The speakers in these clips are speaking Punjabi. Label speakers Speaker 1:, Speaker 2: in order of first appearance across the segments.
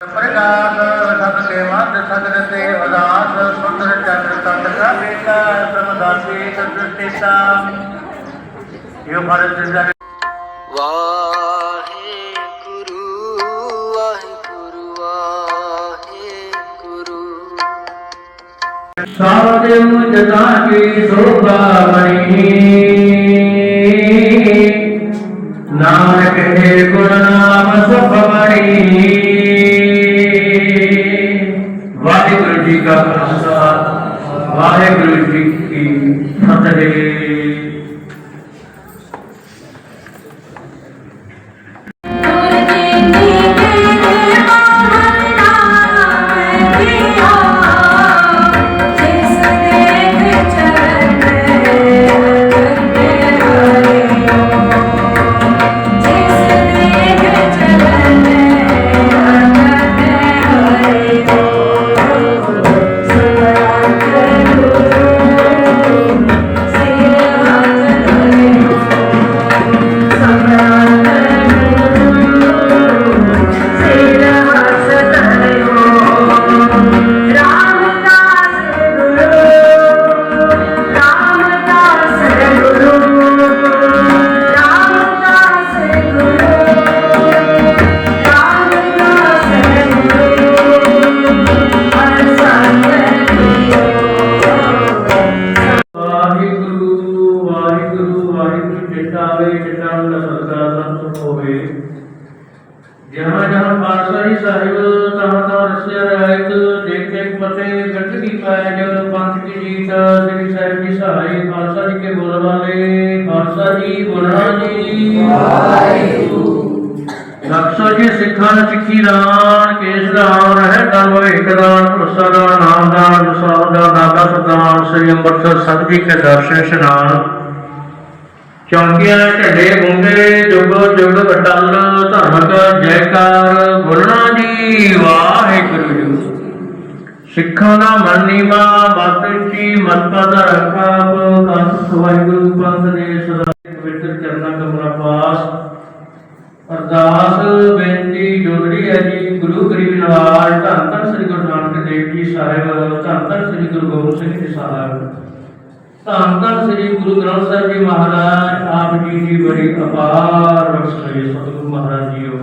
Speaker 1: ਪ੍ਰਕਾਸ਼ ਸਤ ਕੇ ਮਤ ਸਗਰ ਤੇ ਸੁੰਦਰ ਚੰਦਰ ਤੰਦ ਕਾ ਬੇਟਾ ਸਮਦਾਸੀ ਸਤਿਸਤਾ ਇਹ ਭਾਰਤ ਜਨ
Speaker 2: ਵਾਹਿਗੁਰੂ ਵਾਹਿਗੁਰੂ। ਵਾਹਿਗੁਰੂ
Speaker 1: ਸਾਧਿਮ ਜਤਾ ਕੀ ਸੋਭਾ ਬਣੀ। ਦੇਖ ਦੇਖ ਮਤੇ ਗੱਟ ਕੀ ਪਾਇਆ ਜਦ ਪੰਥ ਕੀ ਜੀਤ ਸ੍ਰੀ ਸਾਹਿਬ ਦੀ ਸਹਾਈ ਖਾਲਸਾ ਜੀ ਕੇ ਬੋਲ ਵਾਲੇ ਖਾਲਸਾ ਜੀ ਬੋਲਣਾ ਜੀ। ਵਾਹਿਗੁਰੂ। ਲਖਸੋ ਜੀ ਸਿੱਖਾਂ ਨੂੰ ਸਿੱਖੀ ਦਾਨ ਕੇਸ ਦਾਨ ਹੈ ਦਾਨ ਭਵਿੱਖ ਦਾਨ ਭਰੋਸਾ ਦਾਨ ਨਾਮ ਦਾਨ ਦਸਾਉ ਦਾਨ ਦਾਤਾ ਸਦਾਨ ਸ੍ਰੀ ਅੰਮ੍ਰਿਤਸਰ ਸਾਹਿਬ ਜੀ ਕੇ ਦਰਸ਼ਨ ਇਸ਼ਨਾਨ। ਚੌਂਕੀਆਂ ਝੰਡੇ ਗੁੰਗੇ ਜੁਗੋ ਜੁਗ ਅਟਲ ਧਰਮਕ ਜੈਕਾਰ ਬੋਲਣਾ ਜੀ। ਵਾਹਿਗੁਰੂ ਜੀ ਸਿੱਖਾਂ ਦਾ ਮਨ ਨੀਵਾ ਮਤ ਉੱਚੀ ਮਤ ਪਦ ਰੱਖਾ ਕੰਤ ਵਾਹਿਗੁਰੂ ਪੰਥ ਦੇ ਸਦਾ ਪਵਿੱਤਰ ਚਰਨਾਂ ਕਮਲਾ ਪਾਸ। ਅਰਦਾਸ, ਬੇਨਤੀ ਜੋੜੜੀ ਹੈ ਜੀ, ਗੁਰੂ ਗਰੀਬ ਨਵਾਜ ਧੰਨ ਧੰਨ ਸ੍ਰੀ ਗੁਰੂ ਨਾਨਕ ਦੇਵ ਜੀ ਸਾਹਿਬ, ਧੰਨ ਧੰਨ ਸ੍ਰੀ ਗੁਰੂ ਗੋਬਿੰਦ ਸਿੰਘ ਜੀ ਸਾਹਿਬ। ਧੰਨ ਧੰਨ ਸ੍ਰੀ ਗੁਰੂ ਗ੍ਰੰਥ ਸਾਹਿਬ ਜੀ ਮਹਾਰਾਜ, ਆਪ ਜੀ ਦੀ ਬੜੀ ਅਪਾਰ ਬਖਸ਼ਿਸ਼ ਸਤਿਗੁਰੂ ਮਹਾਰਾਜ ਜੀਓ।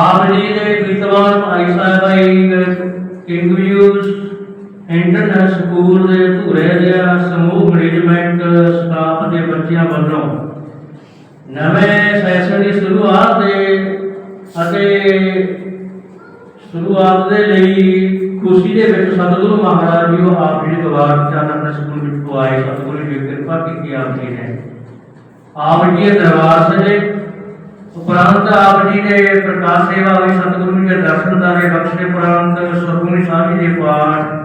Speaker 1: ਆਪ ਜੀ ਦੇ ਪ੍ਰੀਤਵਾਨ ਭਾਈ ਸਾਹਿਬ I king views international school ਦੇ ਧੂਰੇ ਦੇ ਸਮੂਹ ਮੈਨੇਜਮੈਂਟ ਸਟਾਫ ਦੇ ਬੱਚਿਆਂ ਵੱਲੋਂ ਨਵੇਂ ਸੈਸ਼ਨ ਦੀ ਸ਼ੁਰੂਆਤ ਦੇ ਅਤੇ ਸ਼ੁਰੂਆਤ ਦੇ ਲਈ ਖੁਸ਼ੀ ਦੇ ਵਿੱਚ ਸਤਿਗੁਰੂ ਮਹਾਰਾਜ ਜੀ ਉਹ ਆਪ ਜੀ ਦੁਆਰ ਚੰਨ ਆਪਣੇ ਸਕੂਲ ਵਿੱਚ ਪੁਆਏ ਸਤਿਗੁਰੂ ਜੀ ਦੀ ਕਿਰਪਾ ਕੀਤੀ ਆਪ ਜੀ ਨੇ। ਆਪ ਜੀ ਦੇ ਦਰਬਾਰ ਸਜੇ ਉਪਰੰਤ ਆਪ ਦੇ ਪ੍ਰਕਾਸ਼ ਸੇਵਾ ਹੋਈ, ਸਤਿਗੁਰੂ ਜੀ ਦੇ ਦਰਸ਼ਨ ਦਾਰੇ ਬਖਸ਼ੇ ਉਪਰੰਤ ਸੁਖਮਨੀ ਸਾਹਿਬ ਜੀ ਦੇ ਪਾਠ।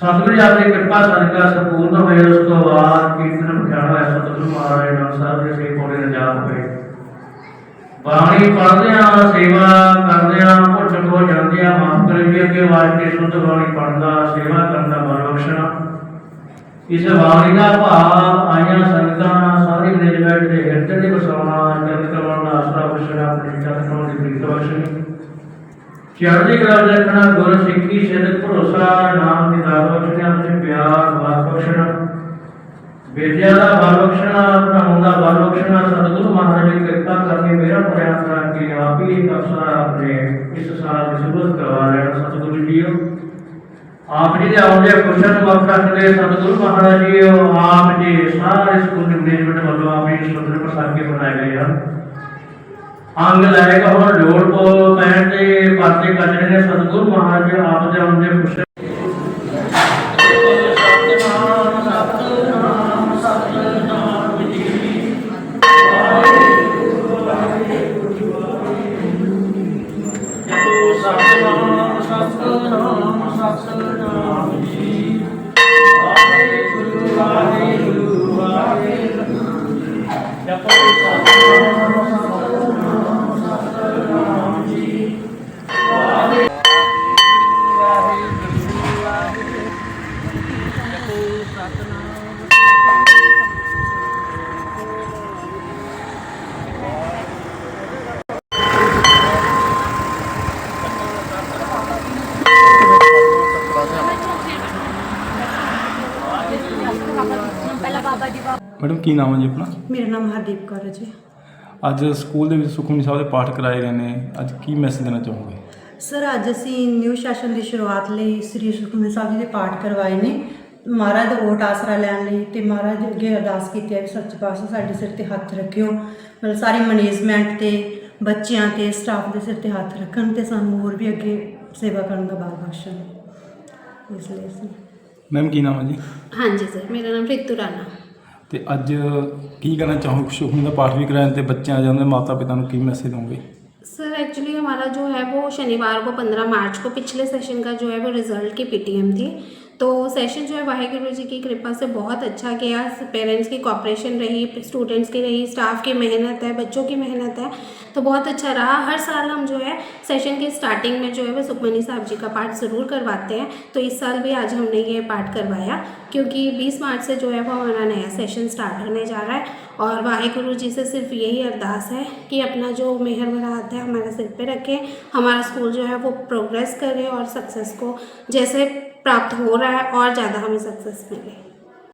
Speaker 1: ਸਤਿਗੁਰੂ ਜੀ ਆਪਣੀ ਕਿਰਪਾ ਸਦਕਾ ਸੰਪੂਰਨ ਹੋਏ, ਉਸ ਤੋਂ ਬਾਅਦ ਕੀਰਤਨ ਵਿਖਿਆਨ ਹੋਇਆ ਸਤਿਗੁਰੂ ਮਹਾਰਾਜ ਨਾਮ ਸਾਹਿਬ ਦੇ ਸੇ ਕੋਲੇ ਨਜਾਤ ਹੋਏ। ਬਾਣੀ ਪੜ੍ਹਦੇ ਆ ਸੇਵਾ ਕਰਦੇ ਆ ਭੁੱਲ ਹੋ ਜਾਂਦੇ ਆ ਮਾਫ ਕਰੇ ਜੀ ਅੱਗੇ ਕੇ ਸ਼ੁੱਧ ਬਾਣੀ ਪੜਦਾ ਸੇਵਾ ਕਰਦਾ ਇਸ ਬਾਣੀ ਦਾ ਭਾਵ ਆਈਆਂ ਸੰਗਤਾਂ ਸਾਰੀ ਮੈਨੇਜਮੈਂਟ ਦੇ ਹਿਰਦੇ ਦੇ ਵਸਾਉਣਾ ਚਰਨ ਕਰਵਾਉਣ ਦਾ ਆਸਰਾ ਬਖਸ਼ਣਾ ਆਪਣੀ ਚਰਨ ਕਰਵਾਉਣ ਦੀ ਪ੍ਰੀਤ ਬਖਸ਼ਣੀ। ਚੜ੍ਹਦੀ ਕਲਾ ਵਿੱਚ ਰੱਖਣਾ, ਗੁਰ ਸਿੱਖੀ, ਸਿੱਧ ਭਰੋਸਾ, ਨਾਮ ਦੀ ਦਾਤ ਬਖਸ਼ਣਾ ਅਤੇ ਪਿਆਰ ਵਾਸ ਬਖਸ਼ਣਾ। ਵਿਦਿਆ ਦਾ ਬਲ ਬਖਸ਼ਣਾ ਭਰਾਉਣ ਦਾ ਬਲ ਬਖਸ਼ਣਾ, ਸਤਿਗੁਰੂ ਮਹਾਰਾਜ ਦੀ ਕਿਰਪਾ ਕਰਕੇ ਮੇਰਾ ਪ੍ਰਯਾਸ ਕਰਾਂ ਕਿ ਆਪ ਹੀ ਇੱਕ ਅਵਸਰ ਆਪਣੇ ਇਸ ਸਾਲ ਦੀ ਸੁਭਤ ਕਰਵਾ ਲੈਣਾ ਸਤਿਗੁਰੂ ਜੀਓ ਆਪ ਜੀ ਦੇ ਆਉਂਦੇ ਕੁਸ਼ਨ ਨੂੰ ਵਕਤ ਰੱਖਦੇ ਸਤਿਗੁਰੂ ਮਹਾਰਾਜ ਜੀ, ਉਹ ਆਪ ਜੀ ਸਾਰੇ ਸਕੂਲ ਦੇ ਮੈਨੇਜਮੈਂਟ ਵੱਲੋਂ ਆਪ ਜੀ ਸੁੰਦਰ ਪ੍ਰਸਾਦ ਕੇ ਬਣਾਏ ਗਏ ਹਨ। ਅੰਗ ਲੈ ਕੇ ਹੁਣ ਜੋੜ ਕੋ ਪੈਣ ਤੇ ਪਾਸੇ ਕੱਢਣੇ ਨੇ, ਸਤਿਗੁਰੂ ਮਹਾਰਾਜ ਜੀ ਆਪ ਦੇ ਆਉਂਦੇ ਕੁਸ਼ਨ ਸਤਿਨਾਮ ਸਤਿਨਾਮ Amen.
Speaker 3: ਮੈਡਮ ਕੀ ਨਾਮ ਹੈ ਜੀ ਆਪਣਾ?
Speaker 4: ਮੇਰਾ ਨਾਮ ਹਰਦੀਪ ਕੌਰ ਹੈ ਜੀ।
Speaker 3: ਅੱਜ ਸਕੂਲ ਦੇ ਵਿੱਚ ਸੁਖਮਨੀ ਸਾਹਿਬ ਦੇ ਪਾਠ ਕਰਾਏ ਗਏ ਨੇ। ਅੱਜ ਕੀ ਮੈਸੇਜ ਦੇਣਾ ਚਾਹੋਗੇ?
Speaker 4: ਸਰ ਅੱਜ ਅਸੀਂ ਨਿਊ ਸੈਸ਼ਨ ਦੀ ਸ਼ੁਰੂਆਤ ਲਈ ਸ੍ਰੀ ਸੁਖਮਨੀ ਸਾਹਿਬ ਜੀ ਦੇ ਪਾਠ ਕਰਵਾਏ ਨੇ। ਮਹਾਰਾਜ ਦਾ ਓਟ ਆਸਰਾ ਲੈਣ ਲਈ ਤੇ ਮਹਾਰਾਜ ਅੱਗੇ ਅਰਦਾਸ ਕੀਤੀ ਹੈ ਕਿ ਸੱਚੇ ਪਾਤਸ਼ਾਹ ਸਾਡੇ ਸਿਰ ਤੇ ਹੱਥ ਰੱਖਿਓ। ਮਤਲਬ ਸਾਰੀ ਮੈਨੇਜਮੈਂਟ ਤੇ ਬੱਚਿਆਂ ਤੇ ਸਟਾਫ ਦੇ ਸਿਰ ਤੇ ਹੱਥ ਰੱਖਣ ਤੇ ਸਾਨੂੰ ਹੋਰ ਵੀ ਅੱਗੇ ਸੇਵਾ ਕਰਨ ਦਾ ਬਲ ਬਖਸ਼ਣ ਇਸ ਲਈ ਅਸੀਂ
Speaker 3: ਮੈਮ ਕੀ ਨਾਮ ਹੈ ਜੀ?
Speaker 5: ਹਾਂਜੀ ਸਰ ਮੇਰਾ ਨਾਮ ਰਿਤੂ ਰਾਣਾ।
Speaker 3: ਤੇ ਅੱਜ ਕੀ ਕਹਿਣਾ ਚਾਹੋਗੇ ਸੁਖਮਨੀ ਦਾ ਪਾਠ ਵੀ ਕਰਾਇਆ ਤੇ ਬੱਚਿਆਂ ਜਾਂ ਉਹਨਾਂ ਦੇ ਮਾਤਾ ਪਿਤਾ ਨੂੰ ਕੀ ਮੈਸੇਜ ਦੋਗੇ
Speaker 5: सर एक्चुअली हमारा जो है वो शनिवार को 15 मार्च को पिछले सेशन का जो है वो रिजल्ट की पीटीएम थी तो सेशन जो है वाहिगुरु जी की कृपा से बहुत अच्छा गया। पेरेंट्स की कॉपरेशन रही स्टूडेंट्स की रही स्टाफ की मेहनत है, बच्चों की मेहनत है तो बहुत अच्छा रहा। हर साल हम जो है सेशन की स्टार्टिंग में जो है वो सुखमनी साहब जी का पाठ ज़रूर करवाते हैं। तो इस साल भी आज हमने ये पाठ करवाया, क्योंकि 20 मार्च से जो है वो हमारा नया सेशन स्टार्ट होने जा रहा है। और वाहिगुरु जी से सिर्फ़ यही अरदास है कि अपना जो मेहर भरा हाथ है, हमारे सिर पे रखें, हमारा स्कूल जो है वो प्रोग्रेस करे और सक्सेस को जैसे प्राप्त हो रहा है और ज़्यादा हमें सक्सेस मिले